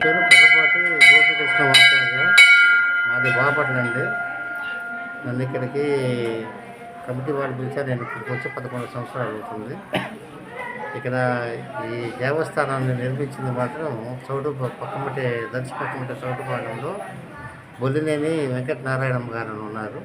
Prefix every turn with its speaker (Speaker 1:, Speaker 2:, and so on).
Speaker 1: పేరు పొగపాటి గోపికృష్ణ వాసయ్య మాది బాపట్ల అండి నన్ను ఇక్కడికి కమిటీ వాళ్ళు పిలిచారు. నేను ఇక్కడికి వచ్చి పదకొండు సంవత్సరాలు అవుతుంది. ఇక్కడ ఈ దేవస్థానాన్ని నిర్మించింది మాత్రం చౌటు పక్కమటే దర్శి పక్కమటి చౌటుపాలెంలో బొల్లినేని వెంకటనారాయణమ్మ గారు ఉన్నారు.